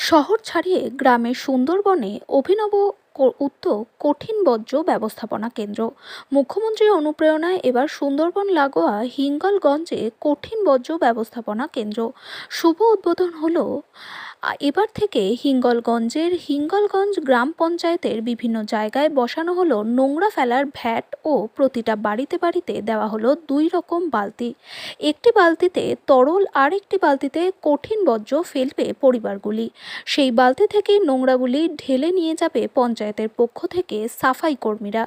শহর ছাড়িয়ে গ্রামের সুন্দরবনে অভিনব উদ্যোগ কঠিন বর্জ্য ব্যবস্থাপনা কেন্দ্র। মুখ্যমন্ত্রীর অনুপ্রেরণায় এবার সুন্দরবন, লাগোয়া, হিঙ্গলগঞ্জে কঠিন বর্জ্য ব্যবস্থাপনা কেন্দ্র। শুভ উদ্বোধন হলো এবার থেকে হিঙ্গলগঞ্জের হিঙ্গলগঞ্জ গ্রাম পঞ্চায়েতের বিভিন্ন জায়গায় বসানো হলো নোংরা ফেলার ভ্যাট ও প্রতিটা বাড়িতে বাড়িতে দেওয়া হলো দুই রকম বালতি। একটি বালতিতে তরল আর একটি বালতিতে কঠিন বর্জ্য ফেলবে পরিবারগুলি। সেই বালতি থেকে নোংরাগুলি ঢেলে নিয়ে যাবে পঞ্চায়েতের পক্ষ থেকে সাফাই কর্মীরা।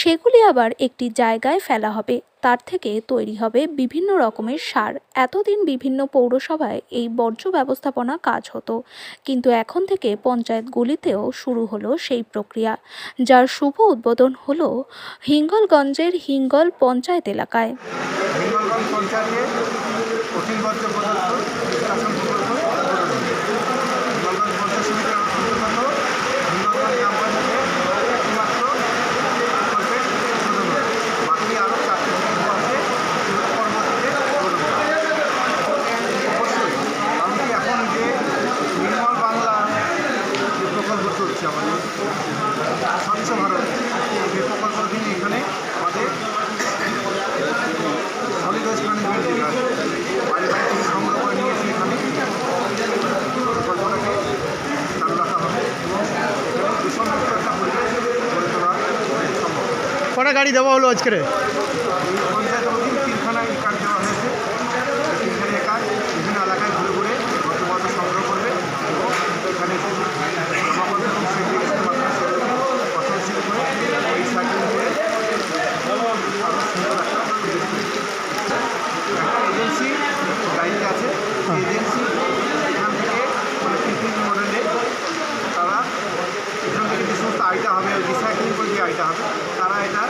সেগুলি আবার একটি জায়গায় ফেলা হবে। তার থেকে তৈরি হবে বিভিন্ন রকমের সার। এতদিন বিভিন্ন পৌরসভায় এই বর্জ্য ব্যবস্থাপনা কাজ হতো। কিন্তু এখন থেকে পঞ্চায়েতগুলিতেও শুরু হলো সেই প্রক্রিয়া, যার শুভ উদ্বোধন হলো হিঙ্গলগঞ্জের হিঙ্গল পঞ্চায়েত এলাকায় হিঙ্গলগঞ্জ পঞ্চায়েতে কঠিন বর্জ্য পদার্থ নিষ্কাশন প্রকল্প উদ্বোধন। হিঙ্গলগঞ্জ পঞ্চায়েত সমিতির অন্তর্গত হিঙ্গলগঞ্জ গ্রাম পঞ্চায়েতে একটিমাত্র প্রকল্পের উদ্বোধন হয়। বাকি আরও চারটি প্রকল্প আছে সেগুলো পরবর্তীতে উদ্বোধন হবে। অবশ্যই কারণ কি এখন যে নির্মল বাংলা যে প্রকল্প চলছে আমাদের স্বচ্ছ ভারত। সেই প্রকল্প অধীনে এখানে আমাদের সলিড ওয়েস্ট ম্যানেজমেন্ট যেটা আছে, থেকে সংগ্রহ করে নিয়ে এসে এখানে প্রকল্পটাকে চালু রাখা হবে এবং এখানে দূষণমুক্ত একটা পরিবেশ গড়ে তোলা কটা গাড়ি দেওয়া হলো আজকের এই পঞ্চায়েতের অধীন তিনখানায় কাজ দেওয়া হয়েছে এই তিনখানে কাজ বিভিন্ন এলাকায় ঘুরে ঘুরে বর্জ্যপদার্থ সংগ্রহ করবে এবং এখানে এসে জমা করবে এবং সেগ্রিগেশনের মাধ্যমে সেগুলোকে পছন্দ শুরু করে রিসাইক্লিং করে আরও সুন্দর একটা পরিবেশ তৈরি করবে। একটা এজেন্সি দায়িত্বে আছে সেই এজেন্সি এখান থেকে মানে পিপিপি মডেলে তারা এখান থেকে যে সমস্ত আইটা হবে রিসাইক্লিং করে যে আইটা হবে তারা এটা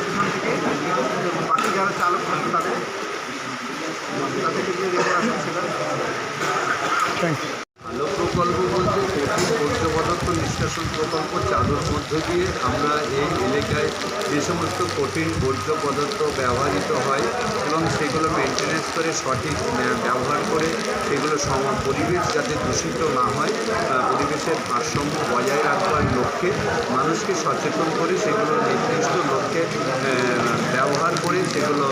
এখান থেকে বাকি যারা চালক থাকবে তাদের তাদেরকে যে রেকর্ড আছে সেটা থ্যাংক ইউ ভালো প্রকল্প বলতে কঠিন পদার্থ নিষ্কাশন প্রকল্প চালুর মধ্য দিয়ে আমরা এই এলাকায় যে সমস্ত কঠিন বর্জ্য পদার্থ ব্যবহৃত হয় এবং সেগুলো মেনটেনেন্স করে সঠিক ব্যবহার করে সেগুলো সম, পরিবেশ যাতে দূষিত না হয় পরিবেশের ভারসাম্য বজায় রাখবার লক্ষ্যে মানুষকে সচেতন করে সেগুলো নির্দিষ্ট লক্ষ্যে ব্যবহার করে সেগুলো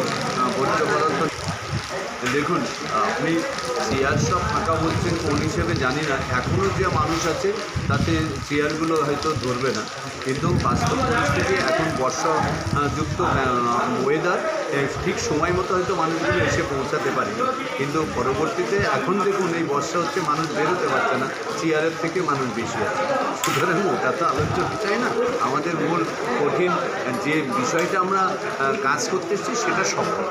বর্জ্য পদার্থ দেখুন, আপনি চেয়ার সব ফাঁকা বলছেন, কোন হিসেবে জানি না। এখনও যে মানুষ আছে, তাতে চেয়ারগুলো হয়তো ধরবে না। কিন্তু বাস্তব পরিস্থিতি এখন বর্ষা যুক্ত ওয়েদার ঠিক সময় মতো হয়তো মানুষগুলো এসে পৌঁছাতে পারে। কিন্তু পরবর্তীতে এখন দেখুন, এই বর্ষা হচ্ছে মানুষ বেরোতে পারছে না, চেয়ারের থেকে মানুষ বেশি আছে। সুতরাং ওটা তো আলোচ্য বিষয় না? আমাদের মূল কঠিন যে বিষয়টা আমরা কাজ করতেছি সেটা সফল।